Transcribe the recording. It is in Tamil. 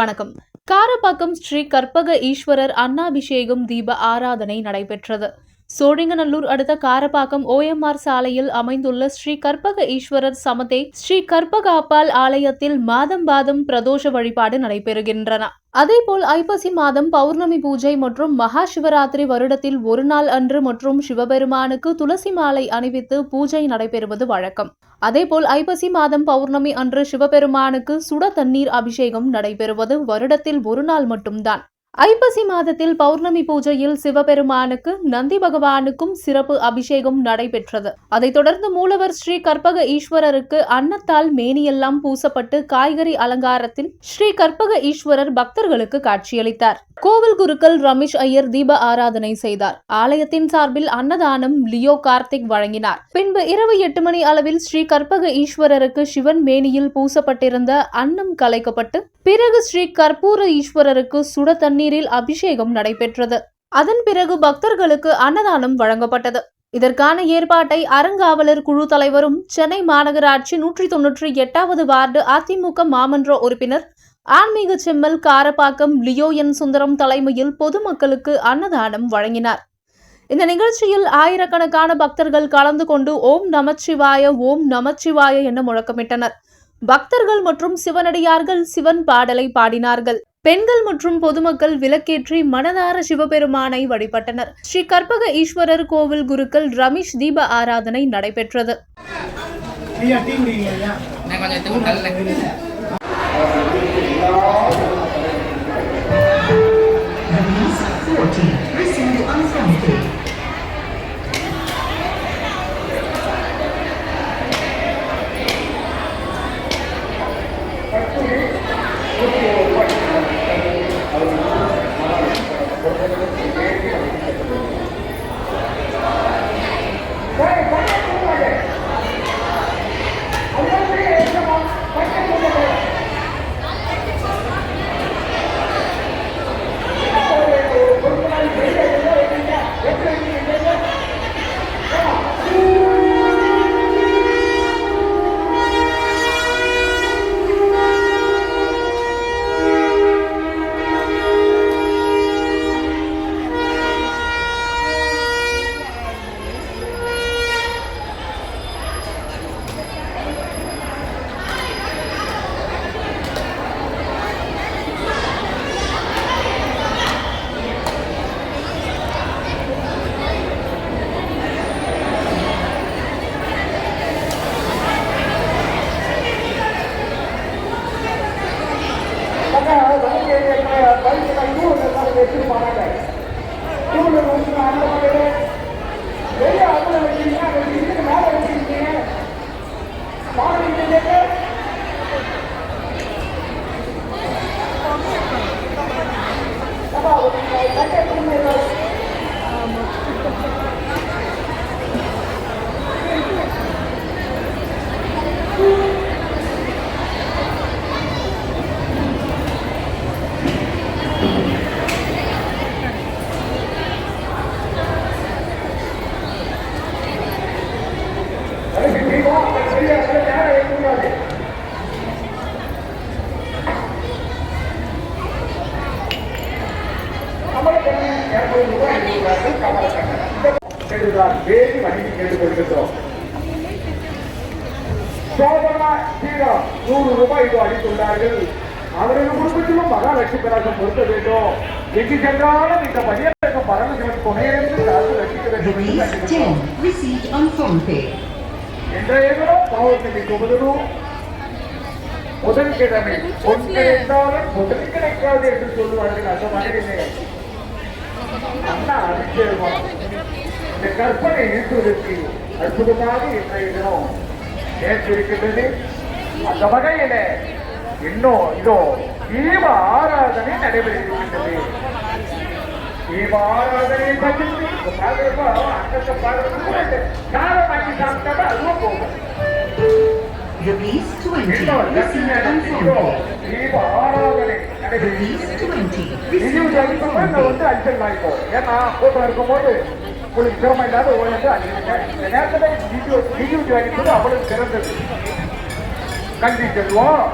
வணக்கம். காரப்பாக்கம் ஸ்ரீ கற்பக ஈஸ்வரர் அன்னாபிஷேகம் தீப ஆராதனை நடைபெற்றது. சோழிங்கநல்லூர் அடுத்த காரப்பாக்கம் ஓஎம்ஆர் சாலையில் அமைந்துள்ள ஸ்ரீ கற்பக ஈஸ்வரர் சமதே ஸ்ரீ கற்பகாப்பால் ஆலயத்தில் மாதம் பாதம் பிரதோஷ வழிபாடு நடைபெறுகின்றன. அதேபோல் ஐப்பசி மாதம் பௌர்ணமி பூஜை மற்றும் மகா சிவராத்திரி வருடத்தில் ஒரு நாள் அன்று மற்றும் சிவபெருமானுக்கு துளசி மாலை அணிவித்து பூஜை நடைபெறுவது வழக்கம். அதேபோல் ஐப்பசி மாதம் பௌர்ணமி அன்று சிவபெருமானுக்கு சுட தண்ணீர் அபிஷேகம் நடைபெறுவது வருடத்தில் ஒரு நாள் மட்டும்தான். ஐப்பசி மாதத்தில் பௌர்ணமி பூஜையில் சிவபெருமானுக்கு நந்தி பகவானுக்கும் சிறப்பு அபிஷேகம் நடைபெற்றது. அதைத் தொடர்ந்து மூலவர் ஸ்ரீ கற்பக ஈஸ்வரருக்கு அன்னத்தால் மேனியெல்லாம் பூசப்பட்டு காய்கறி அலங்காரத்தில் ஸ்ரீ கற்பக ஈஸ்வரர் பக்தர்களுக்கு காட்சியளித்தார். கோவில் குருக்கள் ரமேஷ் ஐயர் தீப ஆராதனை செய்தார். ஆலயத்தின் சார்பில் அன்னதானம் லியோ கார்த்திக் வழங்கினார். பின்பு இரவு எட்டு மணி அளவில் ஸ்ரீ கற்பக ஈஸ்வரருக்கு சிவன் மேனியில் பூசப்பட்டிருந்த அன்னம் கலைக்கப்பட்டு பிறகு ஸ்ரீ கற்பூர ஈஸ்வரருக்கு சுட தண்ணீரில் அபிஷேகம் நடைபெற்றது. அதன் பிறகு பக்தர்களுக்கு அன்னதானம் வழங்கப்பட்டது. இதற்கான ஏற்பாட்டை அறங்காவலர் குழு தலைவரும் சென்னை மாநகராட்சி நூற்றி தொன்னூற்றி எட்டாவது வார்டு அதிமுக மாமன்ற உறுப்பினர் ஆன்மீக செம்மல் காரப்பாக்கம் லியோ என் சுந்தரம் தலைமையில் பொதுமக்களுக்கு அன்னதானம் வழங்கினார். இந்த நிகழ்ச்சியில் ஆயிரக்கணக்கான பக்தர்கள் கலந்து கொண்டு ஓம் நமச்சிவாய ஓம் நமச்சிவாய என முழக்கமிட்டனர். பக்தர்கள் மற்றும் சிவனடியார்கள் சிவன் பாடலை பாடினார்கள். பெண்கள் மற்றும் பொதுமக்கள் விளக்கேற்றி மனதார சிவபெருமானை வழிபட்டனர். ஸ்ரீ கற்பக ஈஸ்வரர் கோவில் குருக்கள் ரமேஷ் தீப ஆராதனை நடைபெற்றது. கொஞ்சம் একটু মারা যায় வேதி வணங்கி கேட்டுக்கொள்கின்றோம் சோபனா சீரம் நூறு ரூபாய் இது அளித்துள்ளார்கள் அவரது குடும்பத்திலும் மகாலட்சுமி கடாசம் பொருத்த வேண்டும் எங்கு சென்றாலும் இந்த பையனுக்கு பரமசிவன் துணையிலிருந்து காத்து ரசிக்க வேண்டும் என்று Release வேண்டுகின்றோம். 10. Received on phone pay. இன்றைய தினம் பாவத்தை முதலும் முதல் கிழமை பொன் கிடைத்தாலும் முதல் கிடைக்காது என்று சொல்லுவார்கள் அந்த மனிதனே அண்ணா அபிஷேகம் இந்த கற்பனை ஈட்டுவதற்கு அற்புதமாக இன்றைய தினம் ஏற்றிருக்கின்றது அந்த வகையில இன்னும் இதோ தீப ஆராதனை நடைபெறுகின்றது தீப ஆராதனை பற்றி இப்ப பார்க்கிறப்போ அங்கத்தை பார்க்கறது கூட காரம் மாற்றி சாப்பிட்டா அதுவும் போகும் Release 20. இன்னும் Received on phone pay. தீப ஆராதனை நடைபெறுகிறது Release 20. நியூஸ் Received on அடிப்பா phone நான் pay. வந்து அடிச்சல் வாங்கிப்போம் ஏன்னா கூட்டம் இருக்கும்போது உங்களுக்கு சிரமம் இல்லாத ஓய்வு இந்த நேரத்தில் நியூஸ் அவ்வளவு சிறந்தது. கல்வி செல்வம்.